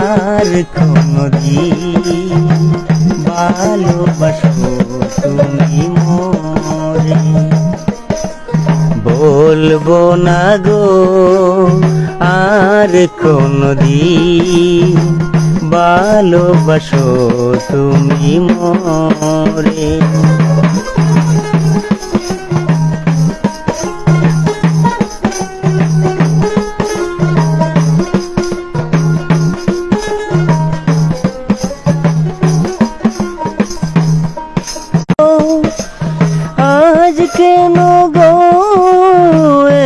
আর কোনদিন ভালোবাসো তুমি মোরে। বলব না গো আর কোনদিন ভালোবাসো তুমি মোরে। কেন গো?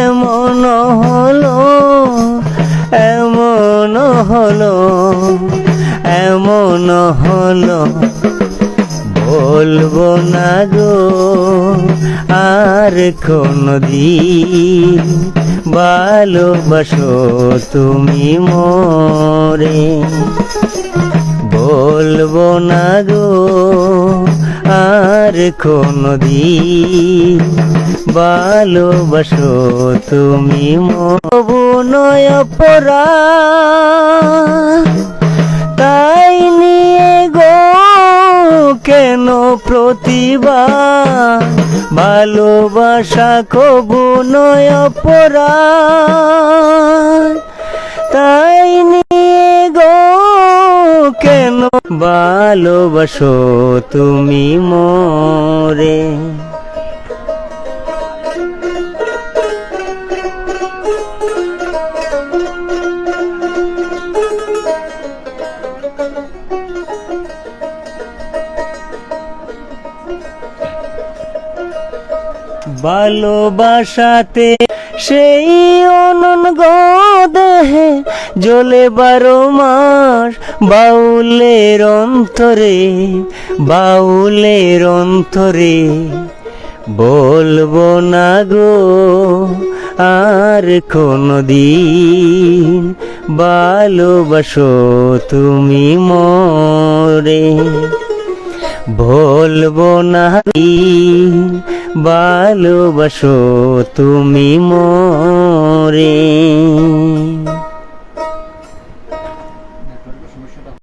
এমন হলো এমন হলো এমন হলো। বলব না গো, আর কোনদিন ভালোবাসো তুমি মোরে। বলব না গো কোনদিন ভালোবাসো তুমি মবু নয় পরা তাই নিয়ে গো, কেন প্রতিভা? ভালোবাসা কবু নয় পরা তাই নিয়ে গো, কেন ভালোবাসো তুমি মোরে। ভালোবাসাতে সেই অনন দেহে জ্বলে বারো মাস বাউলের অন্তরে বাউলের অন্তরে বলব না গো, আর কোনদিন ভালোবাসো তুমি মরে। বলব না ভালোবাসো তুমি মোরে।